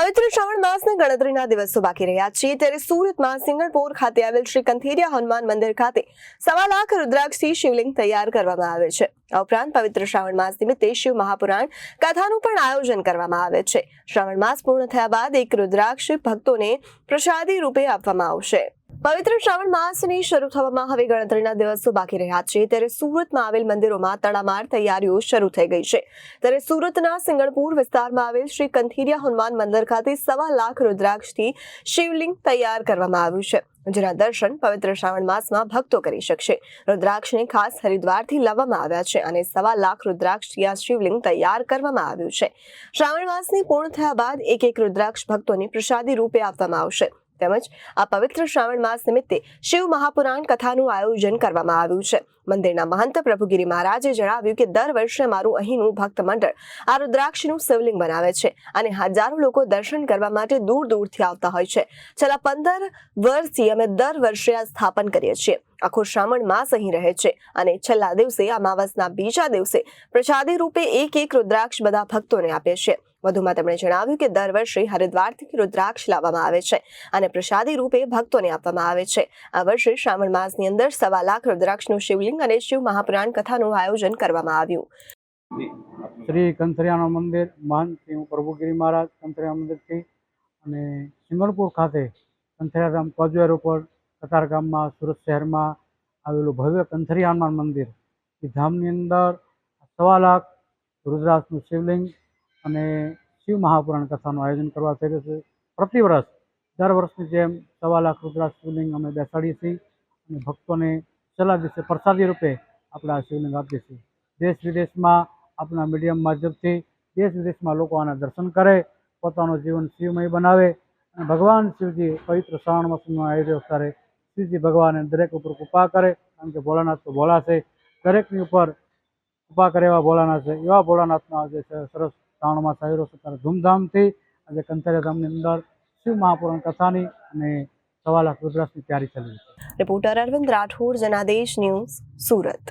પવિત્ર શ્રાવણ માસના ગણતરીના દિવસો બાકી રહ્યા છે ત્યારે સુરતમાં સિંગણપોર ખાતે આવેલ શ્રી કંથેરિયા હનુમાન મંદિર ખાતે સવા લાખ રુદ્રાક્ષથી શિવલિંગ તૈયાર કરવામાં આવે છે. આ ઉપરાંત પવિત્ર શ્રાવણ માસ નિમિત્તે શિવ મહાપુરાણ કથાનું પણ આયોજન કરવામાં આવે છે. શ્રાવણ માસ પૂર્ણ થયા બાદ એક રુદ્રાક્ષ ભક્તોને પ્રસાદી રૂપે આપવામાં આવશે. પવિત્ર શ્રાવણ માસની શરૂ થવામાં હવે ગણતરીના દિવસો બાકી રહ્યા છે. ત્યારે સુરતમાં આવેલ મંદિરોમાં તડામાર તૈયારીઓ શરૂ થઈ ગઈ છે. ત્યારે સુરતના સિંગણપુર વિસ્તારમાં આવેલ શ્રી કંથીરિયા હનુમાન મંદિર ખાતે સવા લાખ રુદ્રાક્ષથી શિવલિંગ તૈયાર કરવામાં આવ્યું છે. જેના દર્શન પવિત્ર શ્રાવણ માસમાં ભક્તો કરી શકશે. રુદ્રાક્ષને ખાસ હરિદ્વારથી લાવવામાં આવ્યા છે અને સવા લાખ રુદ્રાક્ષથી આ શિવલિંગ તૈયાર કરવામાં આવ્યું છે. શ્રાવણ માસની પૂર્ણ થયા બાદ એક એક રુદ્રાક્ષ ભક્તોને પ્રસાદી રૂપે આપવામાં આવશે. તેમજ આ પવિત્ર શ્રાવણ માસ નિમિત્તે શિવ મહાપુરાણ કથાનું આયોજન કરવામાં આવ્યું છે. મંદિરના મહંત પ્રભુગીરી મહારાજે જણાવ્યું કે દર વર્ષે મારું અહીંનું ભક્ત મંડળ આ રુદ્રાક્ષનું શિવલિંગ બનાવે છે અને હજારો લોકો દર્શન કરવા માટે દૂર દૂરથી આવતા હોય છે. છેલ્લા પંદર વર્ષથી અમે દર વર્ષે આ સ્થાપન કરીએ છીએ. આખો શ્રાવણ માસ અહીં રહે છે અને છેલ્લા દિવસે અમાવસના બીજા દિવસે પ્રસાદી રૂપે એક એક રુદ્રાક્ષ બધા ભક્તોને આપે છે. વધુમાં તેમણે જણાવ્યું કે દર વર્ષે હરિદ્વારથી રુદ્રાક્ષ લાવવામાં આવે છે અને પ્રસાદી રૂપે ભક્તોને આપવામાં આવે છે. આ વર્ષે શ્રાવણ માસની અંદર સવા લાખ રુદ્રાક્ષનું શિવલિંગ અને શિવ મહાપુરાણ કથાનું આયોજન કરવામાં આવ્યું. શ્રી કંથરિયાનો મંદિર હું પ્રભુગીરી મહારાજ કંથરિયા મંદિરથી અને સિમરપુર ખાતે કંથરિયાધામ કોજવેર ઉપર કતારગામમાં સુરત શહેરમાં આવેલું ભવ્ય કંથરિયા હનુમાન મંદિર. એ ધામની અંદર સવા લાખ રુદ્રાસનું શિવલિંગ અને શિવ મહાપુરાણ કથાનું આયોજન કરવા થઈ રહ્યું છે. પ્રતિ વર્ષ દર વર્ષની જેમ સવા લાખ રુદ્રાસ શિવલિંગ અમે બેસાડીએ છીએ અને ભક્તોને છેલ્લા દિવસે પ્રસાદી રૂપે આપણે આ શિવલિંગ આપીએ છીએ. દેશ વિદેશમાં આપણા મીડિયમ માધ્યમથી દેશ વિદેશમાં લોકો આના દર્શન કરે, પોતાનું જીવન શિવમય બનાવે અને ભગવાન શિવજી પવિત્ર શ્રાવણ માસનો આયોજન કરે શિવજી ભગવાન દરેક ઉપર કૃપા કરે, કારણ કે ભોળાનાથ તો ભોળા છે. દરેકની ઉપર કૃપા કરે એવા ભોળાનાથ છે. એવા ભોળાનાથનો આજે સરસ શ્રાવણમાં માસ સત્તર ધૂમધામથી આજે કંથરિયા ધામની અંદર શિવ મહાપુરાણ કથાની અને સવા લાખ રુદ્રાક્ષની તૈયારી ચાલી છે. Reporter Arvind Rathod, Janadesh news, Surat.